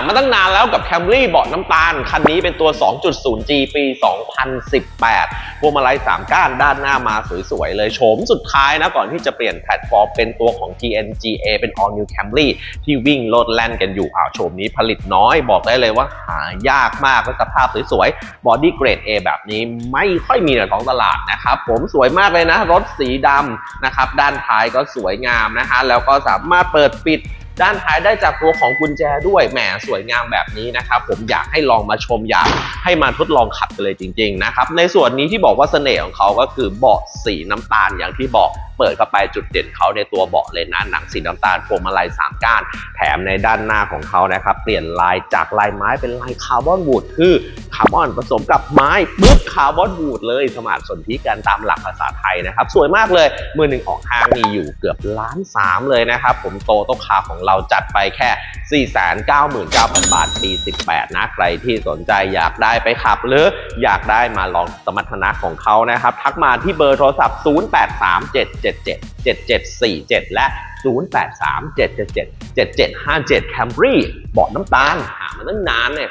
ามาตั้งนานแล้วกับ Camry เบาะน้ำตาล คันนี้เป็นตัว 2.0G ปี 2018 พวงมาลัย3ก้านด้านหน้ามาสวยๆ เลยโฉมสุดท้ายนะ ก่อนที่จะเปลี่ยนแพลตฟอร์มเป็นตัวของ TNGA เป็น All New Camry ที่วิ่งโลดแล่นกันอยู่อ้าวโฉมนี้ผลิตน้อยบอกได้เลยว่าหายากมากและสภาพสวยๆบอดี้เกรด A แบบนี้ไม่ค่อยมีในท้องตลาดนะครับ ผมสวยมากเลยนะ รถสีดำนะครับ ด้านท้ายก็สวยงามนะฮะแล้วก็สามารถเปิดปิด ด้านท้ายได้จากตัวของกุญแจด้วยแหมสวยงามแบบนี้นะครับผมอยากให้ลองมาชมอยากให้มาทดลองขับกันเลยจริงๆนะครับในส่วนนี้ที่บอกว่าเสน่ห์ของเขาก็คือเบาะสีน้ำตาลอย่างที่บอกเปิดเข้าไปจุดเด่นเขาในตัวเบาะเลยนะหนังสีน้ำตาลพวงมาลัยสามก้าน แถมในด้านหน้าของเขานะครับเปลี่ยนลายจากลายไม้เป็นลายคาร์บอนวูดคือ คาร์บอนผสมกับไม้ปุ๊บคาร์บอนวูดเลยสมานสนธิกันตามหลักภาษาไทยนะครับ สวยมากเลยมือหนึ่งออกห้างมีอยู่เกือบล้านสามเลยนะครับ ผมโตโตคาร์ของเราจัดไปแค่ 499,000 บาทปี 18 นะ ใครที่สนใจอยากได้ไปขับ หรืออยากได้มาลองสมรรถนะของเขานะครับ ทักมาที่เบอร์โทรศัพท์ 0837777747 และ 0837777757 Camry เบาะน้ำตาลหามาตั้งนานเนี่ย